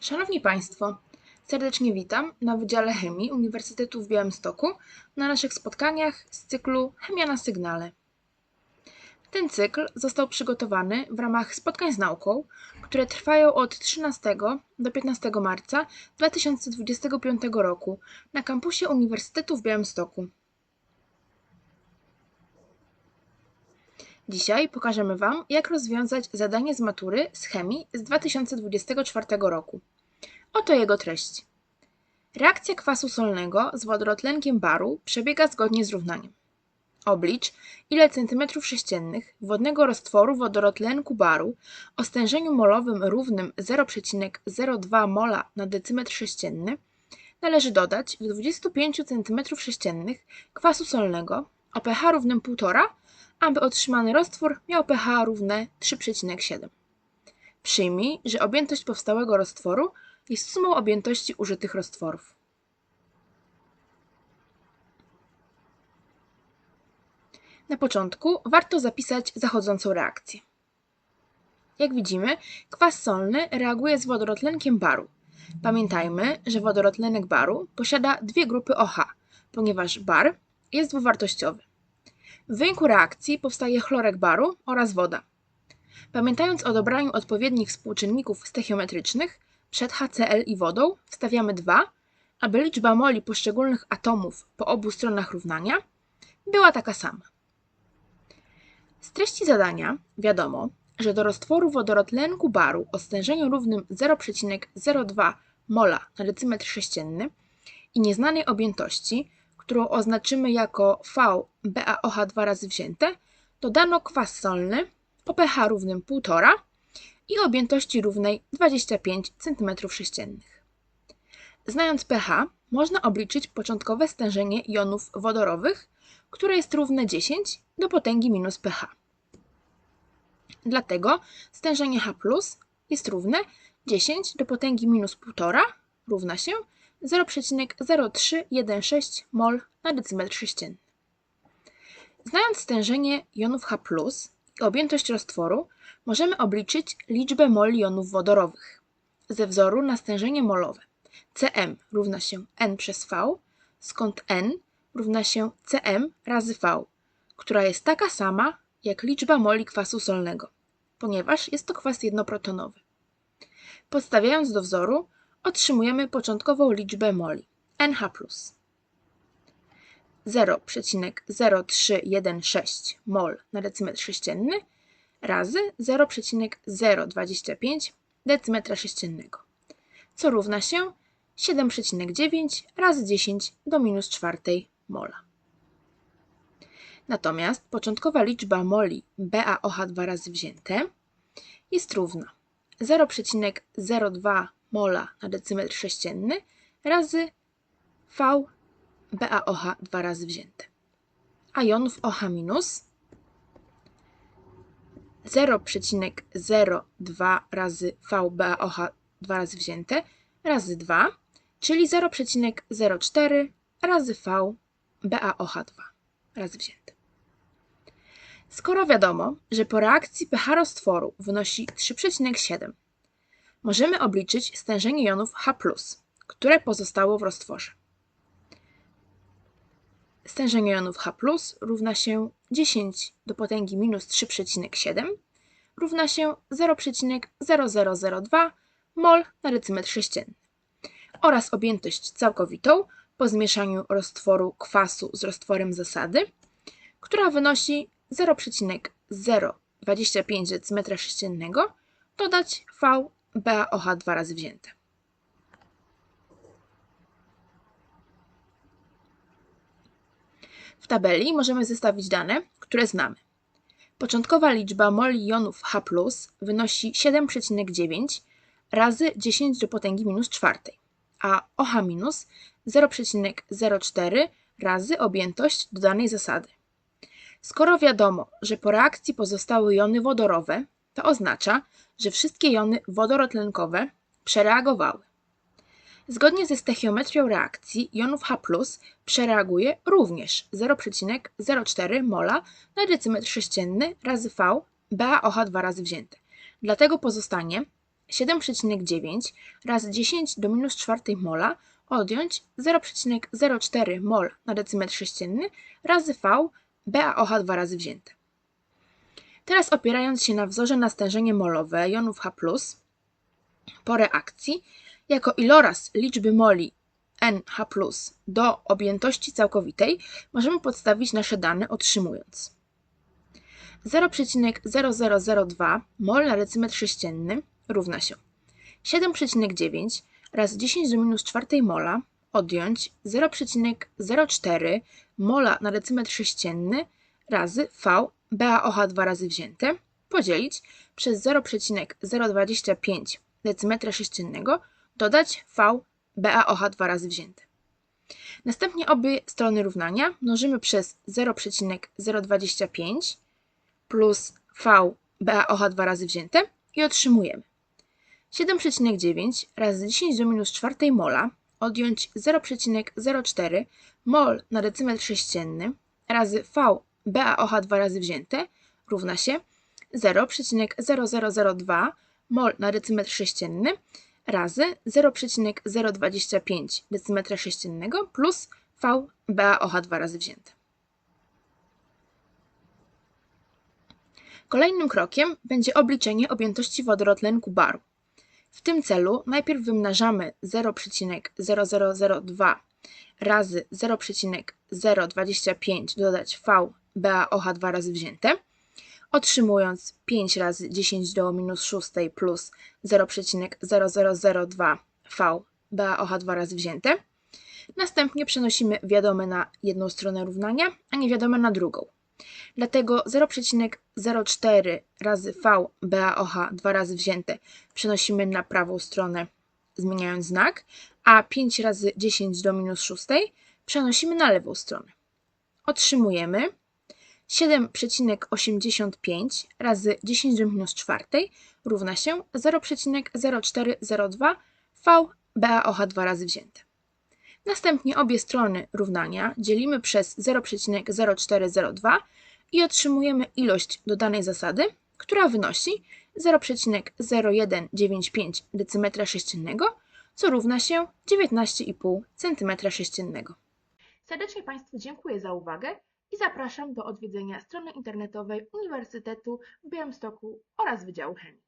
Szanowni Państwo, serdecznie witam na Wydziale Chemii Uniwersytetu w Białymstoku na naszych spotkaniach z cyklu Chemia na sygnale. Ten cykl został przygotowany w ramach spotkań z nauką, które trwają od 13 do 15 marca 2025 roku na kampusie Uniwersytetu w Białymstoku. Dzisiaj pokażemy Wam, jak rozwiązać zadanie z matury z chemii z 2024 roku. Oto jego treść. Reakcja kwasu solnego z wodorotlenkiem baru przebiega zgodnie z równaniem. Oblicz, ile centymetrów sześciennych wodnego roztworu wodorotlenku baru o stężeniu molowym równym 0,02 mola na decymetr sześcienny należy dodać do 25 cm3 kwasu solnego o pH równym 1,5 aby otrzymany roztwór miał pH równe 3,7. Przyjmij, że objętość powstałego roztworu jest sumą objętości użytych roztworów. Na początku warto zapisać zachodzącą reakcję. Jak widzimy, kwas solny reaguje z wodorotlenkiem baru. Pamiętajmy, że wodorotlenek baru posiada dwie grupy OH, ponieważ bar jest dwuwartościowy. W wyniku reakcji powstaje chlorek baru oraz woda. Pamiętając o dobraniu odpowiednich współczynników stechiometrycznych, przed HCl i wodą wstawiamy 2, aby liczba moli poszczególnych atomów po obu stronach równania była taka sama. Z treści zadania wiadomo, że do roztworu wodorotlenku baru o stężeniu równym 0,02 mola na decymetr sześcienny i nieznanej objętości którą oznaczymy jako V BaOH razy wzięte, dodano kwas solny o pH równym 1,5 i objętości równej 25 cm3. Znając pH, można obliczyć początkowe stężenie jonów wodorowych, które jest równe 10 do potęgi minus pH. Dlatego stężenie H jest równe 10 do potęgi minus 1,5 równa się 0,0316 mol na decymetr sześcienny. Znając stężenie jonów H i objętość roztworu, możemy obliczyć liczbę mol jonów wodorowych. Ze wzoru na stężenie molowe Cm równa się n przez V, skąd n równa się Cm razy V, która jest taka sama jak liczba moli kwasu solnego, ponieważ jest to kwas jednoprotonowy. Podstawiając do wzoru, otrzymujemy początkową liczbę moli NH+. 0,0316 mol na decymetr sześcienny razy 0,025 decymetra sześciennego, co równa się 7,9 razy 10 do minus czwartej mola. Natomiast początkowa liczba moli BaOH dwa razy wzięte jest równa 0,02 mola na decymetr sześcienny razy V BaOH dwa razy wzięte. A jonów OH minus 0,02 razy V BaOH dwa razy wzięte razy 2, czyli 0,04 razy V BaOH 2 razy wzięte. Skoro wiadomo, że po reakcji pH roztworu wynosi 3,7 możemy obliczyć stężenie jonów H+, które pozostało w roztworze. Stężenie jonów H+, równa się 10 do potęgi minus 3,7 równa się 0,0002 mol na decymetr sześcienny oraz objętość całkowitą po zmieszaniu roztworu kwasu z roztworem zasady, która wynosi 0,025 decymetra sześciennego dodać V BaOH dwa razy wzięte. W tabeli możemy zestawić dane, które znamy. Początkowa liczba moli jonów H wynosi 7,9 razy 10 do potęgi minus czwartej, a OH minus 0,04 razy objętość dodanej zasady. Skoro wiadomo, że po reakcji pozostały jony wodorowe, to oznacza, że wszystkie jony wodorotlenkowe przereagowały. Zgodnie ze stechiometrią reakcji jonów H przereaguje również 0,04 mola na decymetr sześcienny razy V BaOH dwa razy wzięte. Dlatego pozostanie 7,9 razy 10 do minus czwartej mola odjąć 0,04 mol na decymetr sześcienny razy V BaOH dwa razy wzięte. Teraz opierając się na wzorze na stężenie molowe jonów H+, po reakcji, jako iloraz liczby moli NH+, do objętości całkowitej możemy podstawić nasze dane otrzymując. 0,0002 mol na decymetr sześcienny równa się 7,9 razy 10 do minus czwartej mola odjąć 0,04 mola na decymetr sześcienny razy V BaOH dwa razy wzięte podzielić przez 0,025 decymetra sześciennego dodać V BaOH dwa razy wzięte. Następnie obie strony równania mnożymy przez 0,025 plus V BaOH dwa razy wzięte i otrzymujemy 7,9 razy 10 do minus czwartej mola odjąć 0,04 mol na decymetr sześcienny razy V BaOH dwa razy wzięte równa się 0,0002 mol na decymetr sześcienny razy 0,025 decymetra sześciennego plus V BaOH dwa razy wzięte. Kolejnym krokiem będzie obliczenie objętości wodorotlenku baru. W tym celu najpierw wymnażamy 0,0002 razy 0,025 dodać V BaOH dwa razy wzięte, otrzymując 5 razy 10 do minus 6 plus 0,0002 V BaOH dwa razy wzięte. Następnie przenosimy wiadome na jedną stronę równania, a niewiadome na drugą. Dlatego 0,04 razy V BaOH dwa razy wzięte przenosimy na prawą stronę, zmieniając znak, a 5 razy 10 do minus 6 przenosimy na lewą stronę. Otrzymujemy 7,85 razy 10 do minus 4 równa się 0,0402 V BaOH dwa razy wzięte. Następnie obie strony równania dzielimy przez 0,0402 i otrzymujemy ilość do danej zasady, która wynosi 0,0195 decymetra sześciennego, co równa się 19,5 cm sześciennego. Serdecznie Państwu dziękuję za uwagę i zapraszam do odwiedzenia strony internetowej Uniwersytetu w Białymstoku oraz Wydziału Chemii.